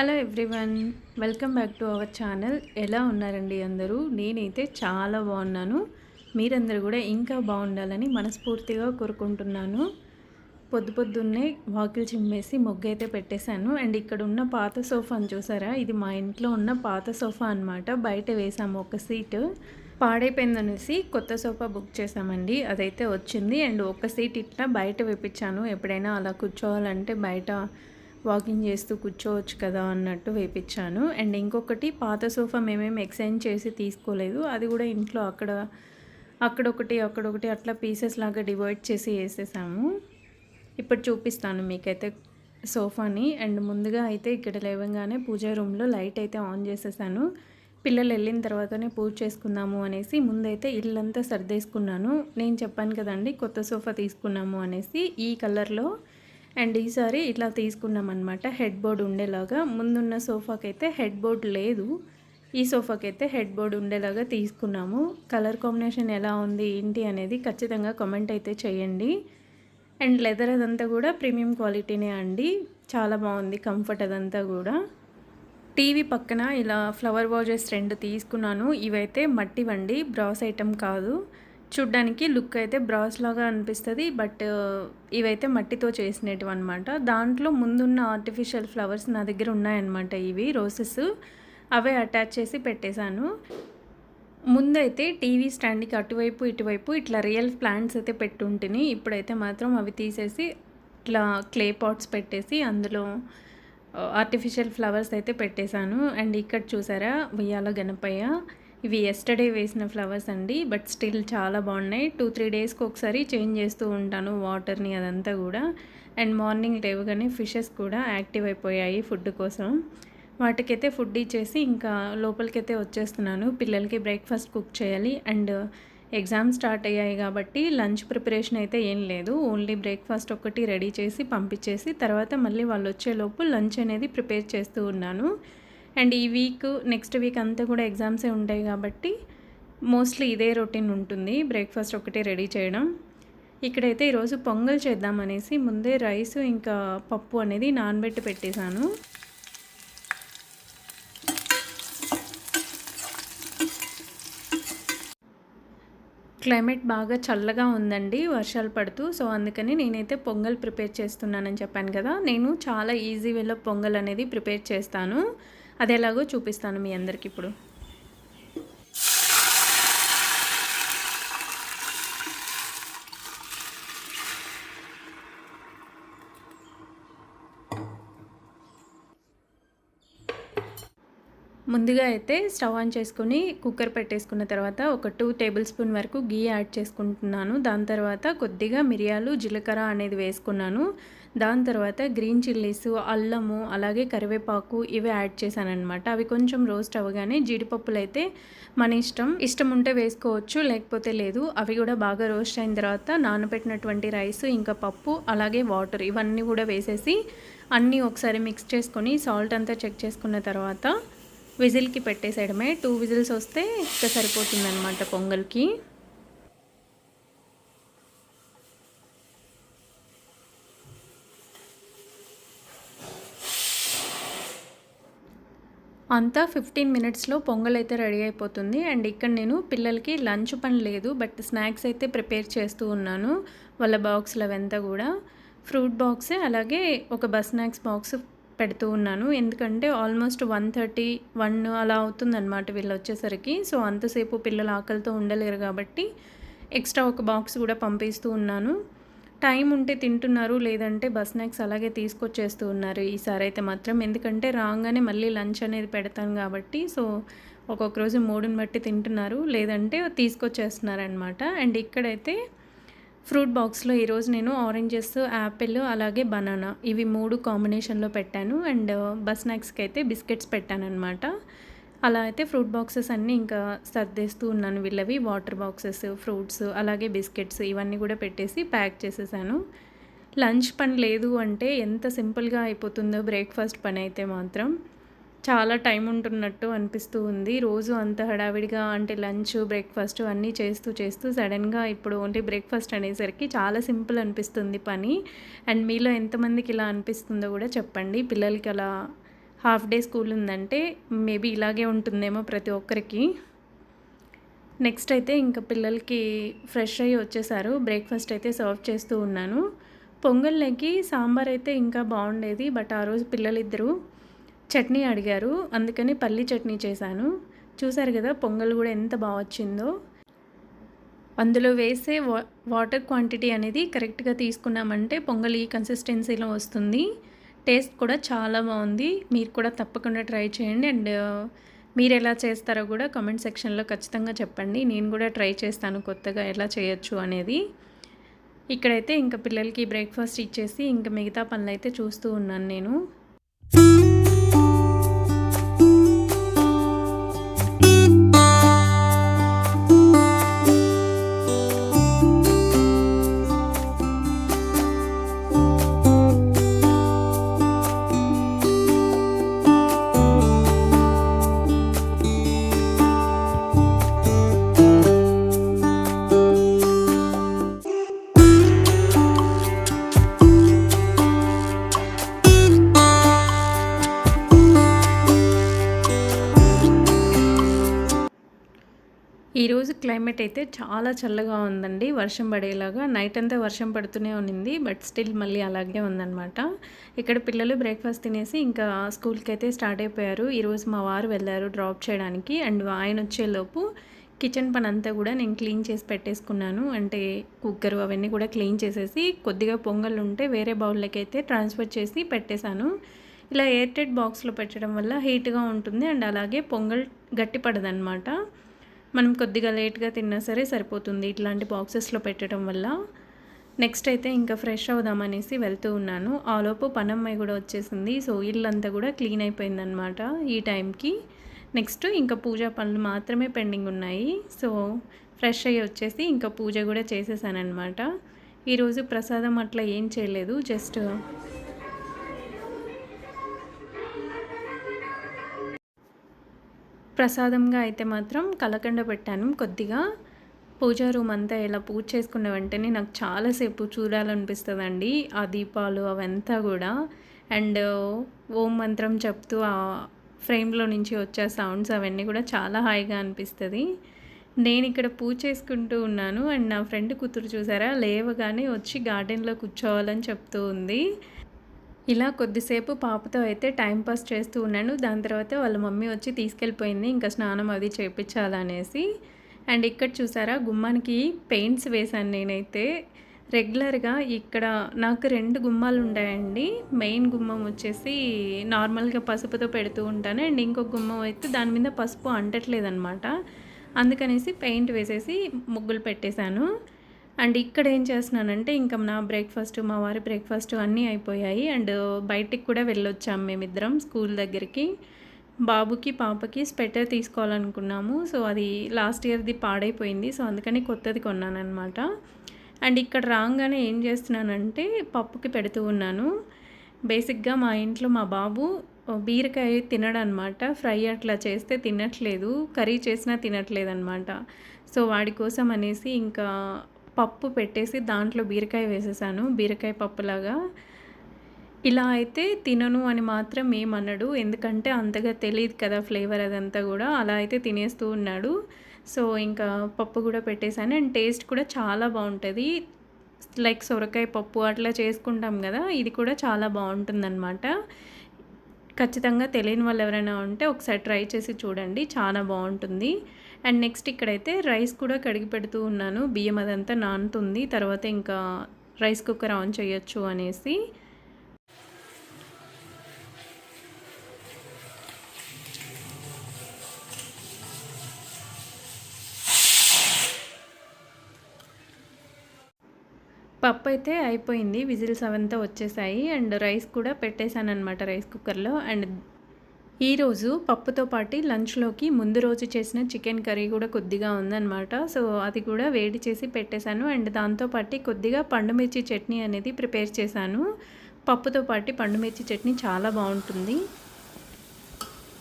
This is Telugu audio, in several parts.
Hello everyone welcome back to our channel. ఎలా ఉన్నారండి అందరూ? నేనైతే చాలా బాగున్నాను. మీరందరూ కూడా ఇంకా బాగుండాలని మనస్ఫూర్తిగా కోరుకుంటున్నాను. పొద్దు పొద్దున్నే వాకిల్ చిమ్మేసి మొగ్గు అయితే పెట్టేశాను. అండ్ ఇక్కడ ఉన్న పాత సోఫాను చూసారా? ఇది మా ఇంట్లో ఉన్న పాత సోఫా అనమాట బయట వేసాము ఒక సీటు. పాడైపోయిందనేసి కొత్త సోఫా బుక్ చేసామండి అదైతే వచ్చింది. అండ్ ఒక సీట్ ఇట్లా బయట వేపించాను ఎప్పుడైనా అలా కూర్చోవాలంటే బయట వాకింగ్ చేస్తూ కూర్చోవచ్చు కదా అన్నట్టు వేపించాను. అండ్ ఇంకొకటి పాత సోఫా మేమేమి ఎక్స్చేంజ్ చేసి తీసుకోలేదు. అది కూడా ఇంట్లో అక్కడ అక్కడొకటి అక్కడొకటి అట్లా పీసెస్ లాగా డివైడ్ చేసి వేసేసాము. ఇప్పుడు చూపిస్తాను మీకైతే సోఫాని. అండ్ ముందుగా అయితే ఇక్కడ లేవగానే పూజా రూమ్లో లైట్ అయితే ఆన్ చేసేసాను. పిల్లలు వెళ్ళిన తర్వాతనే పూజ చేసుకుందాము అనేసి ముందైతే ఇల్లంతా సర్దేసుకున్నాను. నేను చెప్పాను కదండి కొత్త సోఫా తీసుకున్నాము అనేసి ఈ కలర్లో అండ్ ఈసారి ఇట్లా తీసుకున్నాం అనమాట హెడ్ బోర్డ్ ఉండేలాగా. ముందున్న సోఫాకి అయితే హెడ్ బోర్డ్ లేదు. ఈ సోఫాకి అయితే హెడ్ బోర్డ్ ఉండేలాగా తీసుకున్నాము. కలర్ కాంబినేషన్ ఎలా ఉంది ఏంటి అనేది ఖచ్చితంగా కామెంట్ అయితే చేయండి. అండ్ లెదర్ అదంతా కూడా ప్రీమియం క్వాలిటీనే అండి. చాలా బాగుంది కంఫర్ట్ అదంతా కూడా. టీవీ పక్కన ఇలా ఫ్లవర్ వాజెస్ రెండు తీసుకున్నాను. ఇవైతే మట్టివండి బ్రాస్ ఐటెం కాదు. చూడ్డానికి లుక్ అయితే బ్రాస్ లాగా అనిపిస్తుంది బట్ ఇవైతే మట్టితో చేసినవి అనమాట దాంట్లో ముందున్న ఆర్టిఫిషియల్ ఫ్లవర్స్ నా దగ్గర ఉన్నాయన్నమాట ఇవి రోసెస్. అవే అటాచ్ చేసి పెట్టేశాను. ముందైతే టీవీ స్టాండ్కి అటువైపు ఇటువైపు ఇట్లా రియల్ ప్లాంట్స్ అయితే పెట్టుంటిని. ఇప్పుడైతే మాత్రం అవి తీసేసి ఇట్లా క్లే పాట్స్ పెట్టేసి అందులో ఆర్టిఫిషియల్ ఫ్లవర్స్ అయితే పెట్టేశాను. అండ్ ఇక్కడ చూసారా ఉయ్యాల గణపయ్య. ఇవి ఎస్టర్డే వేసిన ఫ్లవర్స్ అండి బట్ స్టిల్ చాలా బాగున్నాయి. టూ త్రీ డేస్కి ఒకసారి చేంజ్ చేస్తూ ఉంటాను వాటర్ని అదంతా కూడా. అండ్ మార్నింగ్ లేవగానే ఫిషెస్ కూడా యాక్టివ్ అయిపోయాయి ఫుడ్ కోసం. వాటికైతే ఫుడ్ ఇచ్చేసి ఇంకా లోపలికైతే వచ్చేస్తున్నాను. పిల్లలకి బ్రేక్ఫాస్ట్ కుక్ చేయాలి. అండ్ ఎగ్జామ్ స్టార్ట్ అయ్యాయి కాబట్టి లంచ్ ప్రిపరేషన్ అయితే ఏం లేదు. ఓన్లీ బ్రేక్ఫాస్ట్ ఒకటి రెడీ చేసి పంపించేసి తర్వాత మళ్ళీ వాళ్ళు వచ్చేలోపు లంచ్ అనేది ప్రిపేర్ చేస్తూ ఉన్నాను. అండ్ ఈ వీక్ నెక్స్ట్ వీక్ అంతా కూడా ఎగ్జామ్సే ఉంటాయి కాబట్టి మోస్ట్లీ ఇదే రొటీన్ ఉంటుంది. బ్రేక్ఫాస్ట్ ఒకటే రెడీ చేయడం. ఇక్కడైతే ఈరోజు పొంగల్ చేద్దామనేసి ముందే రైస్ ఇంకా పప్పు అనేది నానబెట్టి పెట్టేశాను. క్లైమేట్ బాగా చల్లగా ఉందండి వర్షాలు పడుతూ సో అందుకని నేనైతే పొంగల్ ప్రిపేర్ చేస్తున్నానని చెప్పాను కదా. నేను చాలా ఈజీ వేలో పొంగల్ అనేది ప్రిపేర్ చేస్తాను. అది ఎలాగో చూపిస్తాను మీ అందరికి ఇప్పుడు. ముందుగా అయితే స్టవ్ ఆన్ చేసుకుని కుక్కర్ పెట్టేసుకున్న తర్వాత ఒక టూ టేబుల్ స్పూన్ వరకు గీ యాడ్ చేసుకుంటున్నాను. దాని తర్వాత కొద్దిగా మిరియాలు జీలకర్ర అనేది వేసుకున్నాను. దాని తర్వాత గ్రీన్ చిల్లీస్ అల్లము అలాగే కరివేపాకు ఇవి యాడ్ చేశానమాట అవి కొంచెం రోస్ట్ అవ్వగానే జీడిపప్పులు అయితే మన ఇష్టం. ఇష్టం ఉంటే వేసుకోవచ్చు లేకపోతే లేదు. అవి కూడా బాగా రోస్ట్ అయిన తర్వాత నానబెట్టినటువంటి రైస్ ఇంకా పప్పు అలాగే వాటర్ ఇవన్నీ కూడా వేసేసి అన్నీ ఒకసారి మిక్స్ చేసుకొని సాల్ట్ అంతా చెక్ చేసుకున్న తర్వాత విజిల్కి పెట్టేసేయడమే. టూ విజిల్స్ వస్తే ఇంకా సరిపోతుందన్నమాట పొంగల్కి. అంతా ఫిఫ్టీన్ మినిట్స్లో పొంగల్ అయితే రెడీ అయిపోతుంది. అండ్ ఇక్కడ నేను పిల్లలకి లంచ్ పని లేదు బట్ స్నాక్స్ అయితే ప్రిపేర్ చేస్తూ ఉన్నాను. వాళ్ళ బాక్స్లు అవంతా కూడా. ఫ్రూట్ బాక్స్ అలాగే ఒక బస్ స్నాక్స్ బాక్స్ పెడుతూ ఉన్నాను. ఎందుకంటే ఆల్మోస్ట్ వన్ థర్టీ వన్ అలా అవుతుందన్నమాట వీళ్ళు వచ్చేసరికి. సో అంతసేపు పిల్లలు ఆకలితో ఉండలేరు కాబట్టి ఎక్స్ట్రా ఒక బాక్స్ కూడా పంపిస్తూ ఉన్నాను. టైం ఉంటే తింటున్నారు లేదంటే బస్ స్నాక్స్ అలాగే తీసుకొచ్చేస్తూ ఉన్నారు ఈసారి అయితే మాత్రం. ఎందుకంటే రాగానే మళ్ళీ లంచ్ అనేది పెడతాను కాబట్టి సో ఒక్కొక్క రోజు మూడుని బట్టి తింటున్నారు లేదంటే తీసుకొచ్చేస్తున్నారనమాట అండ్ ఇక్కడైతే ఫ్రూట్ బాక్స్లో ఈరోజు నేను ఆరెంజెస్ యాపిల్ అలాగే బనానా ఇవి మూడు కాంబినేషన్లో పెట్టాను. అండ్ బస్ స్నాక్స్కి అయితే బిస్కెట్స్ పెట్టాను అనమాట అలా అయితే ఫ్రూట్ బాక్సెస్ అన్నీ ఇంకా సర్దేస్తూ ఉన్నాను వీళ్ళవి. వాటర్ బాక్సెస్ ఫ్రూట్స్ అలాగే బిస్కెట్స్ ఇవన్నీ కూడా పెట్టేసి ప్యాక్ చేసేసాను. లంచ్ పని లేదు అంటే ఎంత సింపుల్గా అయిపోతుందో బ్రేక్ఫాస్ట్ పని అయితే మాత్రం. చాలా టైం ఉంటున్నట్టు అనిపిస్తూ ఉంది. రోజు అంత హడావిడిగా అంటే లంచ్ బ్రేక్ఫాస్ట్ అన్నీ చేస్తూ చేస్తూ సడన్గా ఇప్పుడు ఓన్లీ బ్రేక్ఫాస్ట్ అనేసరికి చాలా సింపుల్ అనిపిస్తుంది పని. అండ్ మీలో ఎంతమందికి ఇలా అనిపిస్తుందో కూడా చెప్పండి. పిల్లలకి అలా హాఫ్ డే స్కూల్ ఉందంటే మేబీ ఇలాగే ఉంటుందేమో ప్రతి ఒక్కరికి. నెక్స్ట్ అయితే ఇంకా పిల్లలకి ఫ్రెష్ అయ్యి వచ్చేసారు. బ్రేక్ఫాస్ట్ అయితే సర్వ్ చేస్తూ ఉన్నాను. పొంగల్లోకి సాంబార్ అయితే ఇంకా బాగుండేది. బట్ ఆ రోజు పిల్లలిద్దరూ చట్నీ అడిగారు. అందుకని పల్లి చట్నీ చేశాను. చూసారు కదా పొంగల్ కూడా ఎంత బాగా వచ్చిందో. అందులో వేసే వా వాటర్ క్వాంటిటీ అనేది కరెక్ట్గా తీసుకున్నామంటే పొంగల్ ఈ కన్సిస్టెన్సీలో వస్తుంది. టేస్ట్ కూడా చాలా బాగుంది. మీరు కూడా తప్పకుండా ట్రై చేయండి. అండ్ మీరు ఎలా చేస్తారో కూడా కామెంట్ సెక్షన్లో ఖచ్చితంగా చెప్పండి. నేను కూడా ట్రై చేస్తాను కొత్తగా ఎలా చేయొచ్చు అనేది. ఇక్కడైతే ఇంకా పిల్లలకి బ్రేక్ఫాస్ట్ ఇచ్చేసి ఇంకా మిగతా పనులు అయితే చూస్తూ ఉన్నాను నేను. ఈరోజు క్లైమేట్ అయితే చాలా చల్లగా ఉందండి. వర్షం పడేలాగా. నైట్ అంతా వర్షం పడుతూనే ఉన్నింది. బట్ స్టిల్ మళ్ళీ అలాగే ఉందన్నమాట. ఇక్కడ పిల్లలు బ్రేక్ఫాస్ట్ తినేసి ఇంకా స్కూల్కి అయితే స్టార్ట్ అయిపోయారు. ఈరోజు మా వారు వెళ్ళారు డ్రాప్ చేయడానికి. అండ్ ఆయన వచ్చేలోపు కిచెన్ పని అంతా కూడా నేను క్లీన్ చేసి పెట్టేసుకున్నాను. అంటే కుక్కర్ అవన్నీ కూడా క్లీన్ చేసేసి కొద్దిగా పొంగల్ ఉంటే వేరే బౌల్లోకి అయితే ట్రాన్స్ఫర్ చేసి పెట్టేశాను. ఇలా ఎయిర్టెడ్ బాక్స్లో పెట్టడం వల్ల హీట్గా ఉంటుంది. అండ్ అలాగే పొంగల్ గట్టిపడదనమాట మనం కొద్దిగా లేట్గా తిన్నా సరే సరిపోతుంది ఇట్లాంటి బాక్సెస్లో పెట్టడం వల్ల. నెక్స్ట్ అయితే ఇంకా ఫ్రెష్ అవుదామనేసి వెళ్తూ ఉన్నాను. ఆలోపు పనమ్మాయి కూడా వచ్చేసింది. సో ఇల్లంతా కూడా క్లీన్ అయిపోయిందనమాట ఈ టైంకి. నెక్స్ట్ ఇంకా పూజా పనులు మాత్రమే పెండింగ్ ఉన్నాయి. సో ఫ్రెష్ అయ్యి వచ్చేసి ఇంకా పూజ కూడా చేసేసానమాట ఈరోజు ప్రసాదం అట్లా ఏం చేయలేదు. జస్ట్ ప్రసాదంగా అయితే మాత్రం కలకండ పెట్టాను. కొద్దిగా పూజా రూమ్ అంతా ఇలా పూజ చేసుకున్న వెంటనే నాకు చాలాసేపు చూడాలనిపిస్తుందండి. ఆ దీపాలు అవంతా కూడా. అండ్ ఓం మంత్రం చెప్తూ ఆ ఫ్రేమ్లో నుంచి వచ్చే సౌండ్స్ అవన్నీ కూడా చాలా హాయిగా అనిపిస్తుంది. నేను ఇక్కడ పూజ చేసుకుంటూ ఉన్నాను. అండ్ నా ఫ్రెండ్ కూతురు చూసారా? లేవగానే వచ్చి గార్డెన్లో కూర్చోవాలని చెప్తూ ఉంది. ఇలా కొద్దిసేపు పాపతో అయితే టైంపాస్ చేస్తూ ఉన్నాను. దాని తర్వాత వాళ్ళ మమ్మీ వచ్చి తీసుకెళ్ళిపోయింది. ఇంకా స్నానం అది చేయించాలనేసి అండ్ ఇక్కడ చూసారా గుమ్మానికి పెయింట్స్ వేశాను నేనైతే. రెగ్యులర్గా ఇక్కడ నాకు రెండు గుమ్మాలు ఉంటాయండి. మెయిన్ గుమ్మం వచ్చేసి నార్మల్గా పసుపుతో పెడుతూ ఉంటాను. అండ్ ఇంకొక గుమ్మం అయితే దాని మీద పసుపు అంటట్లేదనమాట అందుకనేసి పెయింట్ వేసేసి ముగ్గులు పెట్టేశాను. అండ్ ఇక్కడ ఏం చేస్తున్నానంటే ఇంకా నా బ్రేక్ఫాస్ట్ మా వారి బ్రేక్ఫాస్ట్ అన్నీ అయిపోయాయి. అండ్ బయటికి కూడా వెళ్ళొచ్చాము మేమిద్దరం స్కూల్ దగ్గరికి. బాబుకి పాపకి స్వెటర్ తీసుకోవాలనుకున్నాము. సో అది లాస్ట్ ఇయర్ది పాడైపోయింది. సో అందుకని కొత్తది కొన్నానమాట అండ్ ఇక్కడ రాగానే ఏం చేస్తున్నానంటే పప్పుకి పెడుతూ ఉన్నాను. బేసిక్గా మా ఇంట్లో మా బాబు బీరకాయ తినడనమాట ఫ్రై అట్లా చేస్తే తినట్లేదు. కర్రీ చేసినా తినట్లేదు అనమాట సో వాడి కోసం అనేసి ఇంకా పప్పు పెట్టేసి దాంట్లో బీరకాయ వేసేసాను. బీరకాయ పప్పులాగా. ఇలా అయితే తినను అని మాత్రం ఏమన్నాడు ఎందుకంటే అంతగా తెలియదు కదా ఫ్లేవర్ అదంతా కూడా. అలా అయితే తినేస్తూ ఉన్నాడు. సో ఇంకా పప్పు కూడా పెట్టేశాను. అండ్ టేస్ట్ కూడా చాలా బాగుంటుంది. లైక్ సొరకాయ పప్పు అట్లా చేసుకుంటాం కదా ఇది కూడా చాలా బాగుంటుందన్నమాట. ఖచ్చితంగా తెలియని వాళ్ళు ఎవరైనా ఉంటే ఒకసారి ట్రై చేసి చూడండి. చాలా బాగుంటుంది. అండ్ నెక్స్ట్ ఇక్కడైతే రైస్ కూడా కడిగి పెడుతూ ఉన్నాను. బియ్యం అదంతా నానుతుంది. తర్వాత ఇంకా రైస్ కుక్కర్ ఆన్ చేయొచ్చు అనేసి. పప్పు అయితే అయిపోయింది. విజిల్స్ అవంతా వచ్చేసాయి. అండ్ రైస్ కూడా పెట్టేశాను అనమాట రైస్ కుక్కర్లో. అండ్ ఈరోజు పప్పుతో పాటు లంచ్లోకి ముందు రోజు చేసిన చికెన్ కర్రీ కూడా కొద్దిగా ఉందన్నమాట. సో అది కూడా వేడి చేసి పెట్టేశాను. అండ్ దాంతోపాటు కొద్దిగా పండుమిర్చి చట్నీ అనేది ప్రిపేర్ చేశాను. పప్పుతో పాటు పండుమిర్చి చట్నీ చాలా బాగుంటుంది.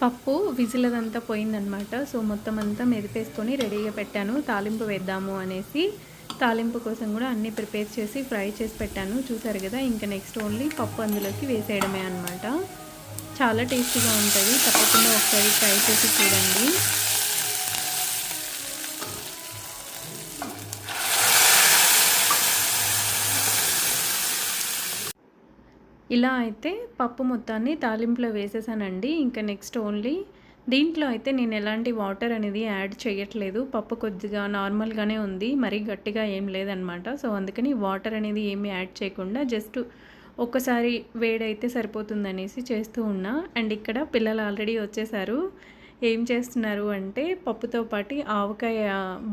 పప్పు విజిల్ అదంతా పోయిందనమాట సో మొత్తం అంతా మెదిపేసుకొని రెడీగా పెట్టాను. తాలింపు వేద్దాము అనేసి తాలింపు కోసం కూడా అన్నీ ప్రిపేర్ చేసి ఫ్రై చేసి పెట్టాను. చూసారు కదా ఇంకా నెక్స్ట్ ఓన్లీ పప్పు అందులోకి వేసేయడమే అనమాట చాలా టేస్టీగా ఉంటుంది. తప్పకుండా ఒకసారి ట్రై చేసి చూడండి. ఇలా అయితే పప్పు మొత్తాన్ని తాలింపులో వేసేసానండి. ఇంకా నెక్స్ట్ ఓన్లీ దీంట్లో అయితే నేను ఎలాంటి వాటర్ అనేది యాడ్ చేయట్లేదు. పప్పు కొద్దిగా నార్మల్గానే ఉంది. మరీ గట్టిగా ఏం లేదనమాట. సో అందుకని వాటర్ అనేది ఏమి యాడ్ చేయకుండా జస్ట్ ఒక్కసారి వేడైతే సరిపోతుందనేసి చేస్తూ ఉన్నా. అండ్ ఇక్కడ పిల్లలు ఆల్రెడీ వచ్చేసారు. ఏం చేస్తున్నారు అంటే పప్పుతో పాటు ఆవకాయ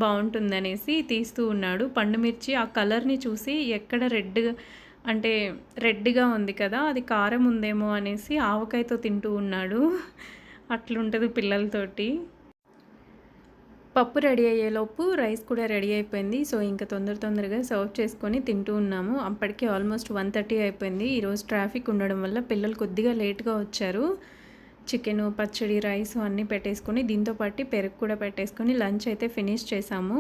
బాగుంటుందనేసి తీస్తూ ఉన్నాడు. పండుమిర్చి ఆ కలర్ని చూసి ఎక్కడ రెడ్ అంటే రెడ్గా ఉంది కదా అది కారం ఉందేమో అనేసి ఆవకాయతో తింటూ ఉన్నాడు. అట్లుంటుంది పిల్లలతోటి. పప్పు రెడీ అయ్యేలోపు రైస్ కూడా రెడీ అయిపోయింది. సో ఇంకా తొందర తొందరగా సర్వ్ చేసుకొని తింటూ ఉన్నాము. అప్పటికే ఆల్మోస్ట్ వన్ థర్టీ అయిపోయింది. ఈరోజు ట్రాఫిక్ ఉండడం వల్ల పిల్లలు కొద్దిగా లేట్గా వచ్చారు. చికెన్ పచ్చడి రైస్ అన్నీ పెట్టేసుకొని దీంతో పాటు పెరుగు కూడా పెట్టేసుకొని లంచ్ అయితే ఫినిష్ చేసాము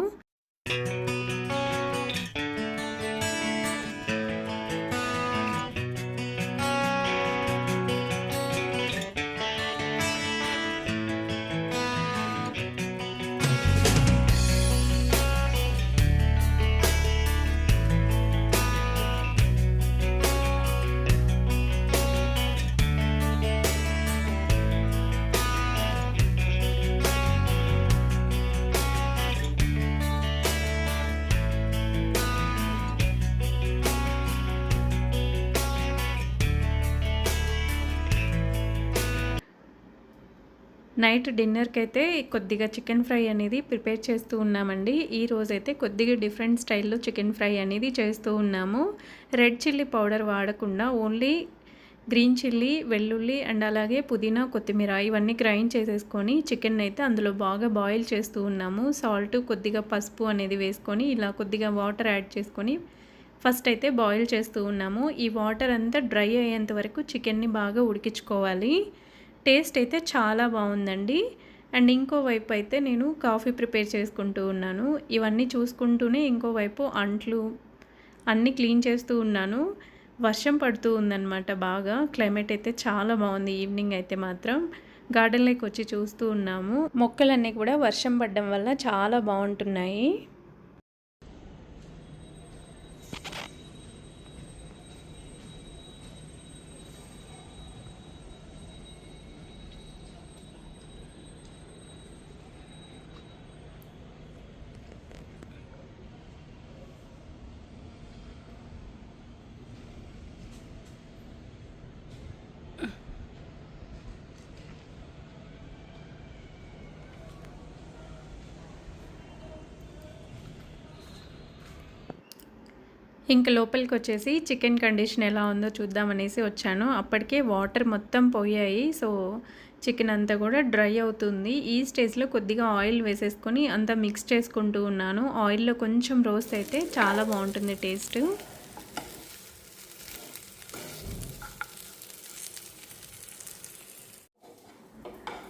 నైట్ డిన్నర్కి అయితే కొద్దిగా చికెన్ ఫ్రై అనేది ప్రిపేర్ చేస్తూ ఉన్నామండి. ఈ రోజైతే కొద్దిగా డిఫరెంట్ స్టైల్లో చికెన్ ఫ్రై అనేది చేస్తూ ఉన్నాము. రెడ్ చిల్లీ పౌడర్ వాడకుండా ఓన్లీ గ్రీన్ చిల్లీ వెల్లుల్లి అండ్ అలాగే పుదీనా కొత్తిమీర ఇవన్నీ గ్రైండ్ చేసేసుకొని చికెన్ అయితే అందులో బాగా బాయిల్ చేస్తూ ఉన్నాము. సాల్ట్ కొద్దిగా పసుపు అనేది వేసుకొని ఇలా కొద్దిగా వాటర్ యాడ్ చేసుకొని ఫస్ట్ అయితే బాయిల్ చేస్తూ ఉన్నాము. ఈ వాటర్ అంతా డ్రై అయ్యేంత వరకు చికెన్ని బాగా ఉడికించుకోవాలి. టేస్ట్ అయితే చాలా బాగుందండి. అండ్ ఇంకోవైపు అయితే నేను కాఫీ ప్రిపేర్ చేసుకుంటూ ఉన్నాను. ఇవన్నీ చూసుకుంటూనే ఇంకోవైపు అంట్లు అన్నీ క్లీన్ చేస్తూ ఉన్నాను. వర్షం పడుతూ ఉందన్నమాట బాగా. క్లైమేట్ అయితే చాలా బాగుంది. ఈవినింగ్ అయితే మాత్రం గార్డెన్లోకి వచ్చి చూస్తూ ఉన్నాము. మొక్కలన్నీ కూడా వర్షం పడడం వల్ల చాలా బాగుంటున్నాయి. ఇంక లోపలికి వచ్చేసి చికెన్ కండిషన్ ఎలా ఉందో చూద్దామనేసి వచ్చాను. అప్పటికే వాటర్ మొత్తం పోయాయి. సో చికెన్ అంతా కూడా డ్రై అవుతుంది. ఈ స్టేజ్లో కొద్దిగా ఆయిల్ వేసేసుకొని అంతా మిక్స్ చేసుకుంటూ ఉన్నాను. ఆయిల్లో కొంచెం రోస్ట్ అయితే చాలా బాగుంటుంది టేస్ట్.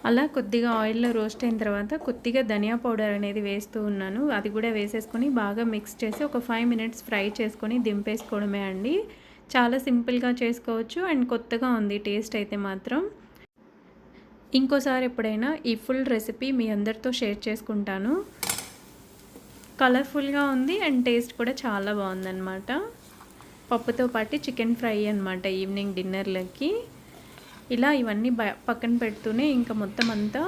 అలా కొద్దిగా ఆయిల్లో రోస్ట్ అయిన తర్వాత కొద్దిగా ధనియా పౌడర్ అనేది వేస్తూ ఉన్నాను. అది కూడా వేసేసుకొని బాగా మిక్స్ చేసి ఒక ఫైవ్ మినిట్స్ ఫ్రై చేసుకొని దింపేసుకోవడమే అండి. చాలా సింపుల్గా చేసుకోవచ్చు అండ్ కొత్తగా ఉంది టేస్ట్ అయితే మాత్రం. ఇంకోసారి ఎప్పుడైనా ఈ ఫుల్ రెసిపీ మీ అందరితో షేర్ చేసుకుంటాను. కలర్ఫుల్గా ఉంది అండ్ టేస్ట్ కూడా చాలా బాగుందన్నమాట. పప్పుతో పాటు చికెన్ ఫ్రై అనమాట ఈవినింగ్ డిన్నర్లకి. ఇలా ఇవన్నీ పక్కన పెడుతూనే ఇంకా మొత్తం అంతా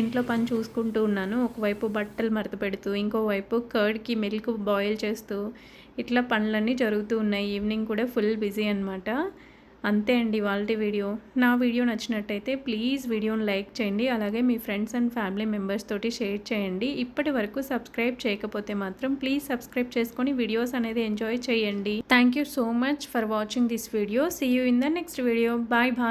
ఇంట్లో పని చూసుకుంటూ ఉన్నాను. ఒకవైపు బట్టలు మరత పెడుతూ ఇంకోవైపు కర్డ్కి మిల్క్ బాయిల్ చేస్తూ ఇట్లా పనులన్నీ జరుగుతూ ఉన్నాయి. ఈవినింగ్ కూడా ఫుల్ బిజీ అనమాట అంతే అండి వాళ్ళ వీడియో. నా వీడియో నచ్చినట్టయితే ప్లీజ్ వీడియోని లైక్ చేయండి. అలాగే మీ ఫ్రెండ్స్ అండ్ ఫ్యామిలీ మెంబర్స్ తోటి షేర్ చేయండి. ఇప్పటి వరకు సబ్స్క్రైబ్ చేయకపోతే మాత్రం ప్లీజ్ సబ్స్క్రైబ్ చేసుకొని వీడియోస్ అనేది ఎంజాయ్ చేయండి. Thank so much for watching this video. See you in the next video. Bye bye.